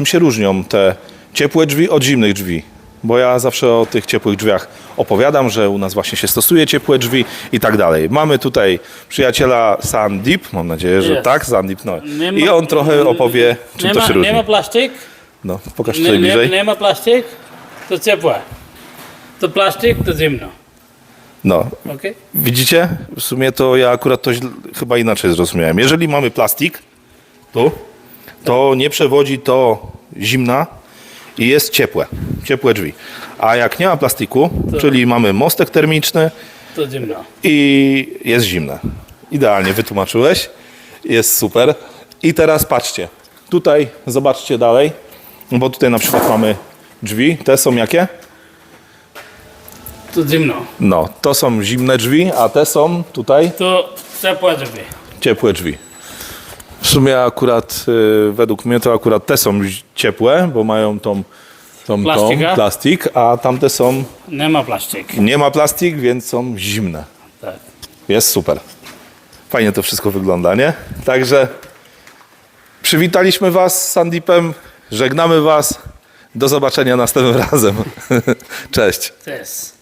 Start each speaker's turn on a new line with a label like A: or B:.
A: Czym się różnią te ciepłe drzwi od zimnych drzwi? Bo ja zawsze o tych ciepłych drzwiach opowiadam, że u nas właśnie się stosuje ciepłe drzwi i tak dalej. Mamy tutaj przyjaciela Sandip, mam nadzieję, że
B: Jest.
A: tak, Sandip, no.
B: Nie ma-
A: I on trochę opowie, czym
B: nie
A: to
B: ma,
A: się różni.
B: Nie ma plastik,
A: No, pokaż
B: nie,
A: tutaj
B: nie,
A: bliżej.
B: nie ma plastik, to ciepłe. To plastik, to zimno.
A: No,
B: Okay?
A: widzicie? W sumie to ja akurat to źle- chyba inaczej zrozumiałem. Jeżeli mamy plastik, tu, to nie przewodzi to zimna i jest ciepłe, ciepłe drzwi. A jak nie ma plastiku, czyli mamy mostek termiczny,
B: To zimno.
A: i jest zimne. Idealnie wytłumaczyłeś. Jest super. I teraz patrzcie. Tutaj zobaczcie dalej, bo tutaj na przykład mamy drzwi. Te są jakie?
B: To zimno.
A: No, to są zimne drzwi, a te są tutaj
B: To ciepłe drzwi.
A: ciepłe drzwi. Sumie akurat y, według mnie to akurat te są ciepłe, bo mają tą, tą, tą
B: Plastika?
A: plastik, a tamte są
B: Nie ma plastik.
A: nie ma plastik, więc są zimne.
B: Tak.
A: Jest super. Fajnie to wszystko wygląda, nie? Także przywitaliśmy Was z Sandipem, żegnamy Was. Do zobaczenia następnym razem. Cześć.
B: To jest.